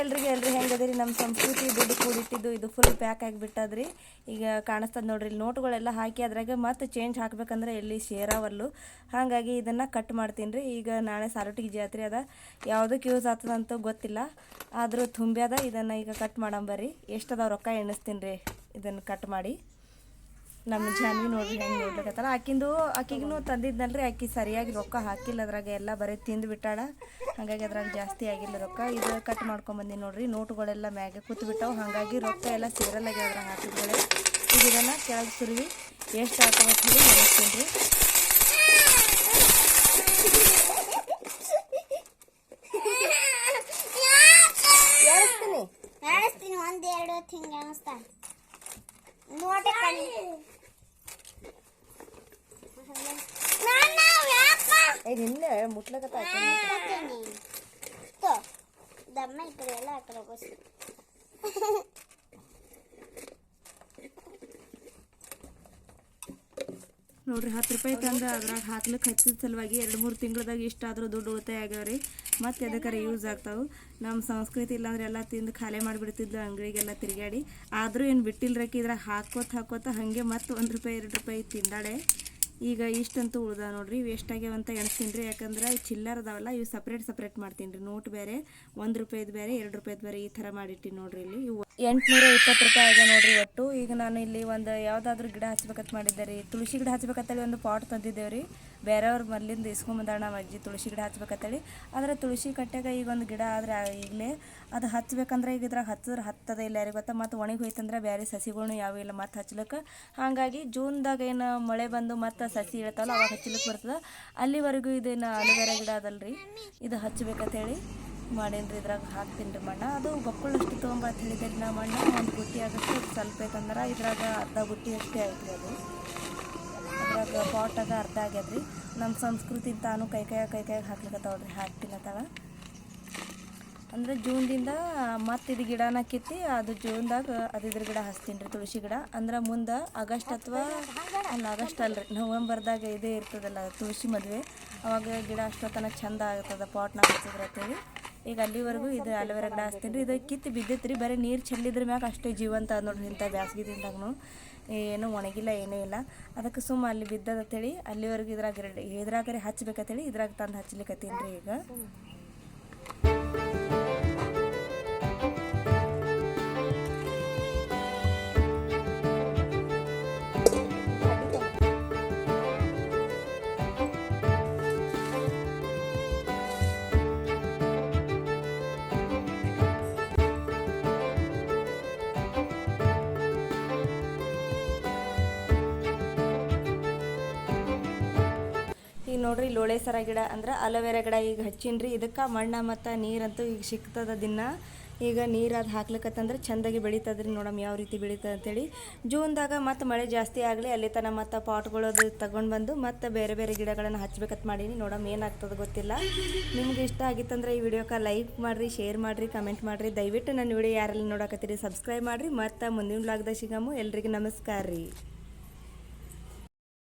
ಎಲ್ರಿಗೆ ಎಲ್ರಿ ಹೆಂಗದಿರಿ? ನಮ್ಮ ಸಂಸ್ಕೃತಿ ದುಡ್ಡು ಕೂಡಿಟ್ಟಿದ್ದು ಇದು ಫುಲ್ ಪ್ಯಾಕ್ ಆಗಿಬಿಟ್ಟದ್ರಿ. ಈಗ ಕಾಣಿಸ್ತದ ನೋಡ್ರಿ ನೋಟುಗಳೆಲ್ಲ ಹಾಕಿ ಅದ್ರಾಗ ಮತ್ತೆ ಚೇಂಜ್ ಹಾಕ್ಬೇಕಂದ್ರೆ ಎಲ್ಲಿ ಶೇರಾವಲ್ಲು ಹಾಗಾಗಿ ಇದನ್ನು ಕಟ್ ಮಾಡ್ತೀನಿ ರೀ ಈಗ ನಾಳೆ ಸಾರೋಟಿಗೆ ಜಾತ್ರೆ ಅದ. ಯಾವುದಕ್ಕೆ ಯೂಸ್ ಆಗ್ತದಂತ ಗೊತ್ತಿಲ್ಲ. ಆದರೂ ತುಂಬ್ಯಾದ ಇದನ್ನು ಈಗ ಕಟ್ ಮಾಡಂಬರ್ರಿ ಎಷ್ಟದಾವ ಅದಾವ ರೊಕ್ಕ ಎಣಿಸ್ತೀನಿ ರೀ ಇದನ್ನು ಕಟ್ ಮಾಡಿ. ನಮ್ಮ ಜಾನ್ವಿ ನೋಡ್ರಿ, ಹೆಂಗೆ ನೋಡ್ಲಿಕತ್ತಾರ ಆಕಿಂದು ಆಕಿಗೂ ತಂದಿದ್ನಲ್ರಿ, ಆಕಿ ಸರಿಯಾಗಿ ರೊಕ್ಕ ಹಾಕಿಲ್ಲ ಅದ್ರಾಗ ಎಲ್ಲ ಬರೀ ತಿಂದು ಬಿಟ್ಟಾಳ. ಹಾಗಾಗಿ ಅದ್ರಾಗ ಜಾಸ್ತಿ ಆಗಿಲ್ಲ ರೊಕ್ಕ. ಇದು ಕಟ್ ಮಾಡ್ಕೊಂಬಂದಿ ನೋಡ್ರಿ, ನೋಟುಗಳೆಲ್ಲ ಮ್ಯಾಗೆ ಕೂತು ಬಿಟ್ಟಾವು ಹಾಗಾಗಿ ರೊಕ್ಕ ಎಲ್ಲ ಸೇರಲ್ಲಾಗಿ ಅದ್ರಾಗ ಹಾಕಿದ್ಮೇಲೆ ಇದನ್ನು ಕೆಳಗೆ ಸುರುವಿ. ಎಷ್ಟು ಅಂತ ಹೇಳಿ ಎಣಿಸ್ತೀನಿ ರೀ ಎರಡು ನೋಟೆ ಕಣ್ಣು ಇದು ಹೋಗೋಸಿ ನೋಡ್ರಿ, ಹತ್ತು ರೂಪಾಯಿ ತಂದ ಅದ್ರಾಗ ಹಾಕ್ಲಿಕ್ಕೆ ಹಚ್ಚಿದ ಸಲುವಾಗಿ ಎರಡು ಮೂರು ತಿಂಗಳದಾಗ ಇಷ್ಟಾದರೂ ದುಡ್ಡು ಉಳಿತಾಯ ಆಗ್ಯಾವ್ರಿ. ಮತ್ತೆ ಅದಕ್ಕೆ ಯೂಸ್ ಆಗ್ತಾವೆ. ನಮ್ಮ ಸಂಸ್ಕೃತಿ ಇಲ್ಲಾಂದ್ರೆ ಎಲ್ಲ ತಿಂದು ಖಾಲಿ ಮಾಡಿಬಿಡ್ತಿದ್ಲು, ಅಂಗಡಿಗೆಲ್ಲ ತಿರುಗಾಡಿ ಆದರೂ ಏನು ಬಿಟ್ಟಿಲ್ರಕ್ಕೆ ಇದ್ರಾಗ ಹಾಕೋತ ಹಾಕೋತ ಹಾಗೆ ಮತ್ತೆ ಒಂದು ರೂಪಾಯಿ, ಎರಡು ರೂಪಾಯಿ ತಿಂದಾಳೆ. ಈಗ ಇಷ್ಟಂತೂ ಉಳ್ದ ನೋಡ್ರಿ ವೇಸ್ಟ್ ಆಗ್ಯಾವಂತ ಎಣಿಸ್ತೀನಿ ರೀ. ಯಾಕಂದ್ರೆ ಈ ಚಿಲ್ಲರ್ ಅದಾವಲ್ಲ, ಇವು ಸಪ್ರೇಟ್ ಸಪ್ರೇಟ್ ಮಾಡ್ತೀನಿ ರೀ. ನೋಟ್ ಬೇರೆ, ಒಂದು ರೂಪಾಯಿದು ಬೇರೆ, ಎರಡು ರೂಪಾಯಿದು ಬೇರೆ ಈ ಥರ ಮಾಡಿಟ್ಟಿನಿ ನೋಡ್ರಿ ಇಲ್ಲಿ. ಇವು ಎಂಟುನೂರ ಇಪ್ಪತ್ತು ರೂಪಾಯಿ ಆಗ ನೋಡ್ರಿ ಒಟ್ಟು. ಈಗ ನಾನು ಇಲ್ಲಿ ಒಂದು ಯಾವುದಾದ್ರೂ ಗಿಡ ಹಚ್ಬೇಕಂತ ಮಾಡಿದ್ದೆ ರೀ. ತುಳಸಿ ಗಿಡ ಹಚ್ಬೇಕಂತೇಳಿ ಒಂದು ಪಾಟ್ ತಂದಿದ್ದೇವೆ ರೀ. ಬೇರೆಯವ್ರ ಮೊದ್ಲಿಂದ ಇಸ್ಕೊಂಬಂದಾಳ ನಮ್ಮ ಅಜ್ಜಿ ತುಳಸಿ ಗಿಡ ಹಚ್ಬೇಕಂತೇಳಿ. ಆದರೆ ತುಳಸಿ ಕಟ್ಟೆಗೆ ಈಗ ಒಂದು ಗಿಡ ಆದರೆ ಈಗಲೇ ಅದು ಹಚ್ಬೇಕಂದ್ರೆ ಈಗ ಇದ್ರಾಗ ಹಚ್ಚಿದ್ರೆ ಹತ್ತದ ಇಲ್ಲ ಯಾರಿಗೆ ಗೊತ್ತಾ? ಮತ್ತು ಒಣಗಿ ಹೋಯ್ತಂದ್ರೆ ಬೇರೆ ಸಸಿಗಳ್ನು ಯಾವ ಇಲ್ಲ ಮತ್ತು ಹಚ್ಲಿಕ್ಕೆ ಹಾಗಾಗಿ ಜೂನ್ದಾಗ ಏನು ಮಳೆ ಬಂದು ಮತ್ತು ಸಸಿ ಇಳ್ತಾವಲ್ಲ, ಅವಾಗ ಹಚ್ಲಿಕ್ಕೆ ಬರ್ತದೆ. ಅಲ್ಲಿವರೆಗೂ ಇದೇನು ಅಲೋವೆರಾ ಗಿಡ ಅದಲ್ರಿ? ಇದು ಹಚ್ಬೇಕಂತೇಳಿ ರೀ ಇದ್ರಾಗ ಹಾಕ್ತೀನಿ ರೀ ಮಣ್ಣ. ಅದು ಬಕ್ಕುಳಷ್ಟು ತೊಗೊಂಬ ರೀ ನಾ ಮಣ್ಣ ಒಂದು ಬುಟ್ಟಿ ಆಗಷ್ಟು ಸ್ವಲ್ಪ ಬೇಕಂದ್ರೆ ಇದ್ರಾಗ ಅರ್ಧ ಬುಟ್ಟಿ ಅಷ್ಟೇ ಐತ್ರಿ ಅದು. ಅದ್ರಾಗ ಪಾಟ್ ಅದ ಅರ್ಧ ಆಗ್ಯದ್ರಿ. ನಮ್ಮ ಸಂಸ್ಕೃತಿ ತಾನು ಕೈ ಕೈ ಕೈ ಕೈ ಹಾಕ್ಲಿಕ್ಕತ್ತಾವ್ರಿ ಹಾಕ್ತಿಲ್ಲತ್ತಾಳ ಅಂದ್ರೆ ಜೂನ್ದಿಂದ ಮತ್ತೆ ಇದು ಗಿಡನ ಕಿತ್ತಿ ಅದು ಜೂನ್ದಾಗ ಅದು ಇದ್ರ ಗಿಡ ಹಚ್ತೀನಿ ರೀ ತುಳಸಿ ಗಿಡ. ಅಂದ್ರೆ ಮುಂದೆ ಆಗಸ್ಟ್ ಅಥವಾ ಅಲ್ಲ ಆಗಸ್ಟ್ ಅಲ್ರಿ. ನವೆಂಬರ್ದಾಗ ಇದೇ ಇರ್ತದಲ್ಲ ತುಳಸಿ ಮದುವೆ. ಅವಾಗ ಗಿಡ ಅಷ್ಟೊತ್ತನ ಚಂದ ಆಗ್ತದೆ ಪಾಟ್ನಾಗ ಹಚ್ಚಿದ್ರೆ ಅಂತೇಳಿ. ಈಗ ಅಲ್ಲಿವರೆಗೂ ಇದು ಅಲೋವೆರಾ ಗಿಡ ಹಚ್ತೀನಿ ರೀ ಇದು ಕಿತ್ತು ಬಿದ್ದಿತ್ತು ರೀ. ಬರೀ ನೀರು ಚೆಲ್ಲಿದ್ರ ಮ್ಯಾಗ ಅಷ್ಟೇ ಜೀವಂತ ನೋಡ್ರಿ ಇಂಥ ಬ್ಯಾಸ್ಗೆ ದಿನದಾಗೂ ಏನೂ ಒಣಗಿಲ್ಲ, ಏನೂ ಇಲ್ಲ. ಅದಕ್ಕೆ ಸುಮ್ಮ ಅಲ್ಲಿ ಬಿದ್ದದ ಅಂತೇಳಿ ಅಲ್ಲಿವರೆಗೂ ಇದ್ರಾಗ ಇದ್ರಾಗರೆ ಹಚ್ಬೇಕಂತೇಳಿ ಇದ್ರಾಗ ತಂದು ಹಚ್ಲಿಕತ್ತೀನಿ ರೀ ಈಗ. ನೋಡ್ರಿ ಲೋಳೆ ಸರ ಗಿಡ ಅಂದ್ರೆ ಅಲೋವೆರಾ ಗಿಡ ಈಗ ಹಚ್ಚಿನ್ರಿ. ಇದಕ್ಕೆ ಮಣ್ಣ ಮತ್ತು ನೀರಂತೂ ಈಗ ಸಿಕ್ತದ ದಿನ. ಈಗ ನೀರು ಅದು ಹಾಕ್ಲಿಕ್ಕತ್ತಂದ್ರೆ ಚೆಂದಾಗಿ ಬೆಳೀತದ್ರಿ ನೋಡಮ್ಮ ಯಾವ ರೀತಿ ಬೆಳೀತದೆ ಅಂತೇಳಿ. ಜೂನ್ದಾಗ ಮತ್ತೆ ಮಳೆ ಜಾಸ್ತಿ ಆಗಲಿ, ಅಲ್ಲಿ ತನಕ ಮತ್ತು ಪಾಟ್ಗಳು ಅದು ತಗೊಂಡು ಬಂದು ಮತ್ತೆ ಬೇರೆ ಬೇರೆ ಗಿಡಗಳನ್ನು ಹಚ್ಬೇಕಂತ ಮಾಡೀನಿ. ನೋಡಮ್ಮ ಏನಾಗ್ತದೆ ಗೊತ್ತಿಲ್ಲ. ನಿಮ್ಗೆ ಇಷ್ಟ ಆಗಿತ್ತಂದ್ರೆ ಈ ವಿಡಿಯೋಕ್ಕೆ ಲೈಕ್ ಮಾಡಿರಿ, ಶೇರ್ ಮಾಡಿರಿ, ಕಮೆಂಟ್ ಮಾಡಿರಿ. ದಯವಿಟ್ಟು ನನ್ನ ವಿಡಿಯೋ ಯಾರೆಲ್ಲ ನೋಡಕತ್ತೀರಿ, ಸಬ್ಸ್ಕ್ರೈಬ್ ಮಾಡಿರಿ. ಮತ್ತು ಮುಂದಿನ ಬ್ಲಾಗ್ದಾಗ ಸಿಗಮು. ಎಲ್ರಿಗೂ ನಮಸ್ಕಾರ ರೀ